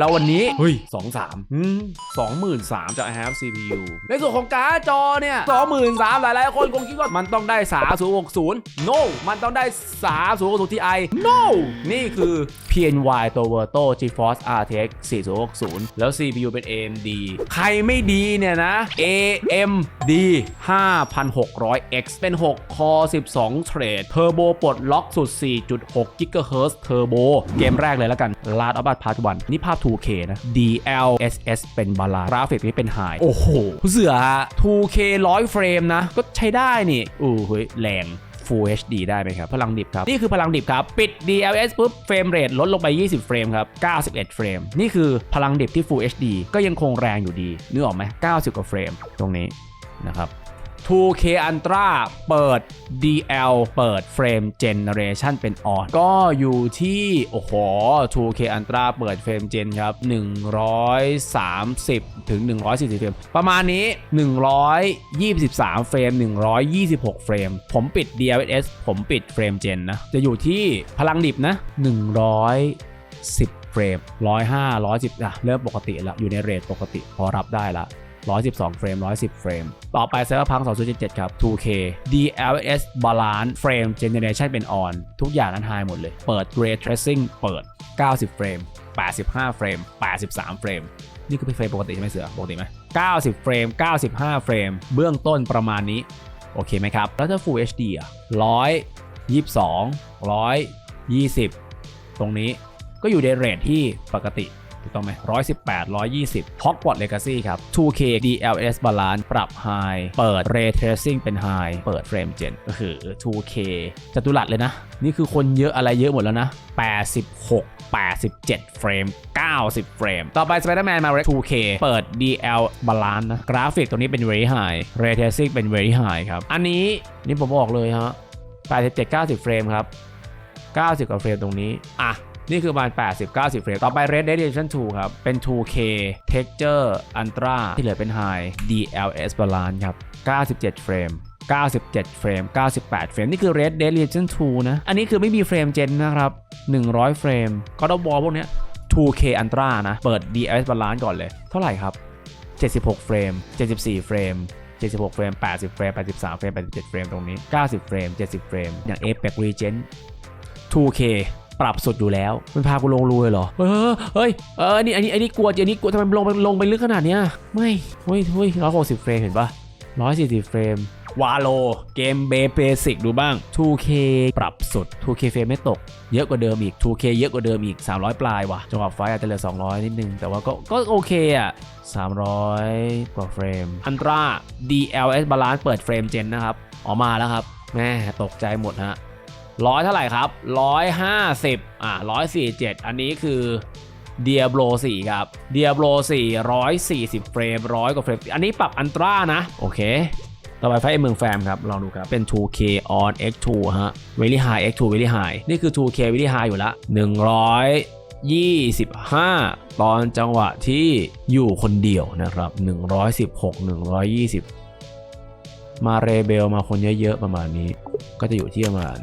แล้ววันนี้เฮ้ยสองสามสองหมื่นสามจะ I have CPU ในส่วนของการ์ดจอเนี่ยสองหมื่นสามหลายๆ คนคงคิดว่ามันต้องได้สาศูนย์หกศูนย์ no มันต้องได้สาศูนย์หกศูนย์ Ti no นี่คือ PNY ตัว Verto GeForce RTX 4060 แล้ว CPU เป็น AMD ใครไม่ดีเนี่ยนะ AMD 5600X เป็น6 Core 12 Thread Turbo ปลดล็อกสุด 4.6 GHz Turbo เกมแรกเลยแล้วกัน Last of Us Part 1นี่ภาพ 2K นะ DLSS เป็นบาลานกราฟิกนี่เป็นไฮโอ้โหเสือฮะ 2K 100 เฟรมนะ ก็ใช้ได้นี่อู้เฮ้ยแรง Full HD ได้ไหมครับ พลังดิบครับ นี่คือพลังดิบครับ ปิด DLS ปุ๊บ เฟรมเรทลดลงไป 20 เฟรมครับ 91 เฟรม นี่คือพลังดิบที่ Full HD ก็ยังคงแรงอยู่ดีนึกออกไหม90 กว่าเฟรม ตรงนี้นะครับ 2K Ultra เปิด DL เปิดเฟรม Generation เป็น On ก็อยู่ที่ โอ้โห 2K Ultra เปิดเฟรม Gen ครับ 130 ถึง 140เฟรมประมาณนี้ 123 เฟรม 126 เฟรม ผมปิด DLSS ผมปิดเฟรม Gen นะ จะอยู่ที่พลังดิบนะ 110 เฟรม 105 110อะเริ่มปกติแล้ว อยู่ในเรทปกติพอรับได้ละ 112 เฟรม 110 เฟรม ต่อไป Cyberpunk 2077 ครับ 2K DLS Balance Frame Generation เป็น On ทุกอย่างนั้น High หมดเลย เปิด Ray Tracing เปิด 90 เฟรม 85 เฟรม 83 เฟรม นี่คือเป็นเฟรมปกติใช่ไหมเสือ ปกติไหม90 เฟรม 95 เฟรม เบื้องต้นประมาณนี้ โอเคไหมครับ แล้วถ้า Full HD อะ122 120 ตรงนี้ก็อยู่ในเรทที่ปกติ ถูกต้องไหม118 120 Hogwarts Legacy ครับ 2K DLS Balance ปรับ High เปิด Ray Tracing เป็น High เปิด Frame Gen ก็คือ 2K จตุรัสเลยนะ นี่คือคนเยอะอะไรเยอะหมดแล้วนะ 86 87 เฟรม 90 เฟรม ต่อไป Spider-Man มา 2K เปิด DL Balance นะกราฟิกตัวนี้เป็น very high Ray Tracing เป็น very high ครับ อันนี้นี่ผมบอกเลยฮะ87 90 เฟรมครับ 90 กว่าเฟรมตรงนี้ อะ นี่คือประมาณ 80 90 เฟรม ต่อไป Red Dead Redemption 2 ครับ เป็น 2K Texture Ultra ที่เหลือเป็น High DLS Balance ครับ 97 เฟรม97 เฟรม 98 เฟรม นี่คือ Red Dead Redemption 2 นะ อันนี้คือไม่มีเฟรมเจนนะครับ 100 เฟรม God of War พวกเนี้ย 2K Ultra นะ เปิด DLS Balance ก่อนเลย เท่าไหร่ครับ 76 เฟรม 74 เฟรม76 เฟรม 80 เฟรม 83 เฟรม 87 เฟรม ตรงนี้ 90 เฟรม 70 เฟรม อย่าง Apex Legends 2K ปรับสุดอยู่แล้ว มันพากูลงรูเลยเหรอเฮ้ยเฮ้ย เออนี่อันนี้อันนี้กลัวอันนี้กลัวทำไมลงไปลงไปลึกขนาดเนี้ย ไม่ เฮ้ยเฮ้ยร้อยหกสิบเฟรมเห็นปะร้อยสี่สิบเฟรมวาโลเกมเบเบสิกดูบ้าง 2K ปรับสุด 2K เฟรมไม่ตก เยอะกว่าเดิมอีก 2K เยอะกว่าเดิมอีก 300 ปลายว่ะจังหวะไฟอาจจะเหลือ 200 นิดนึง แต่ว่าก็ก็โอเคอะ 300 กว่าเฟรมอันตรา DLS Balance เปิดเฟรมเจนนะครับ ออกมาแล้วครับแม่ตกใจหมดฮะ ร้อยเท่าไหร่ครับร้อยห้าสิบอะร้อยสี่เจ็ดอันนี้คือ Diablo 4ครับ Diablo 4 140 เฟรมร้อยกว่าเฟรม อันนี้ปรับอันตรานะ โอเค ต่อไปไฟเมืองแฟมครับ ลองดูครับ เป็น 2K on X2 ฮะ very high X2 very high นี่คือ 2K very high อยู่ละ125 ตอนจังหวะที่อยู่คนเดียวนะครับ 116 120 มาเรเบลมาคนเยอะๆ ประมาณนี้ ก็จะอยู่ที่ประมาณ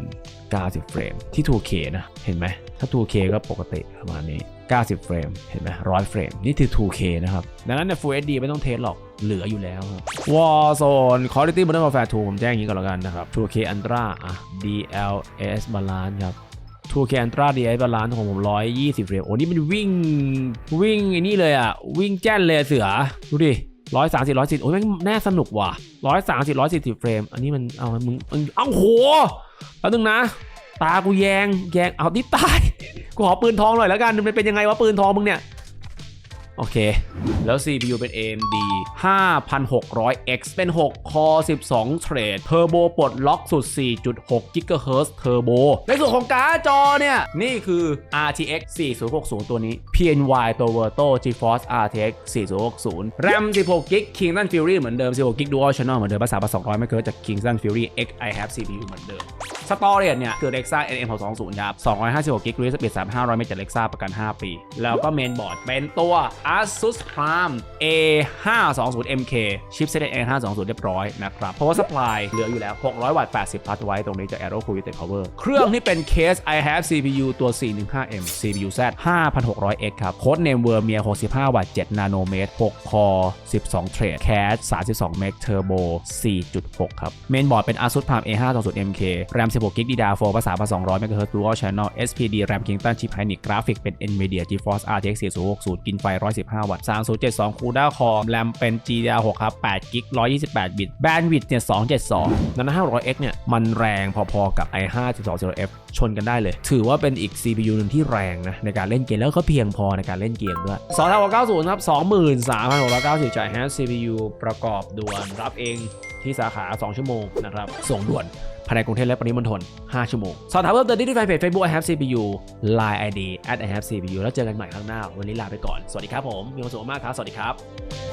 90 เฟรม ที่ 2K นะ เห็นไหม ถ้า 2K ก็ปกติประมาณนี้ 90 เฟรม เห็นไหม100เฟรม นี่คือ 2K นะครับ ดังนั้นใน Full HD ไม่ต้องเทสหรอก เหลืออยู่แล้วครับ Warzone Quality Modern Warfare 2 ผมแจ้งอย่างนี้ก่อนแล้วกันนะครับ 2K Ultra อะ DLS Balance ครับ 2K Ultra DLS Balance ของผม 120 เฟรม โอ้นี่มันวิ่ง วิ่งไอ้นี่เลยอะ วิ่งแจ้นเลยเสือ ดูดิ ร้อยสามสิบร้อยสิบโอ้ยแม่งแน่สนุกว่ะร้อยสามสิบร้อยสี่สิบเฟรม อันนี้มันเอามึงเอ้าโหแล้วนึงนะ ตากูแยงแยงเอาที่ตายกูขอปืนทองหน่อยแล้วกันมันเป็นยังไงวะปืนทองมึงเนี่ย โอเค แล้ว CPU เป็น AMD 5600X เป็น 6 Core 12 Thread Turbo ปลดล็อกสุด 4.6 GHz Turbo ในส่วนของการ์ดจอเนี่ย นี่คือ RTX 4060 ตัวนี้ PNY ตัว Verto GeForce RTX 4060 RAM 16 GB Kingston Fury เหมือนเดิม 16 GB Dual Channel เหมือนเดิมภาษาภาษา200 ไม่เกินจาก Kingston Fury X I have CPU เหมือนเดิม ตอเรจเนี่ยคือ Lexa NM 620 ครับ256 g b สปีด3,500เมกะจาก Lexa ประกัน 5 ปี แล้วก็เมนบอร์ดเป็นตัว Asus Prime A520MK ชิปเซต A520 เรียบร้อยนะครับ Power Supply เหลืออยู่แล้ว 600 วัตต์ 80 พัทไว้ตรงนี้จาก Aero Cool With Power เครื่องที่เป็นเคส I have CPU ตัว 415M CPU Z 5600X ครับ โค้ดเนมเวอร์เมีย65 วัตต์ 7 นาโนเมตร 6 คอ 12 เทรด แคส32 เมกเทอร์โบ 4.6 ครับ เมนบอร์ดเป็น Asus Prime A520MK RAM 16 GB DDR4 ภาษา200 MHz Dual Channel SPD RAM Kingston Chip Hynix กราฟิกเป็น Nvidia GeForce RTX 4060 กินไฟ 115 วัตต์ 3072 CUDA Core RAM เป็น GDDR6 ครับ8 GB 128 บิต Bandwidth เนี่ย 272 นั้น 500X เนี่ย มันแรงพอๆกับ i5 1200F ชนกันได้เลย ถือว่าเป็นอีก CPU หนึ่งที่แรงนะในการเล่นเกมแล้วก็เพียงพอในการเล่นเกมด้วย2 9 90ครับ23,690จ่าย Has CPU ประกอบด่วนรับเองที่สาขา 2 ชั่วโมงนะครับ ส่งด่วนภายในกรุงเทพและปริมณฑล5 ชั่วโมง สอบถามเพิ่มเติมได้ที่แฟนเพจ Facebook I have CPU Line ID at I have CPU แล้วเจอกันใหม่ข้างหน้า วันนี้ลาไปก่อน สวัสดีครับผม มีความสุขมากครับ สวัสดีครับ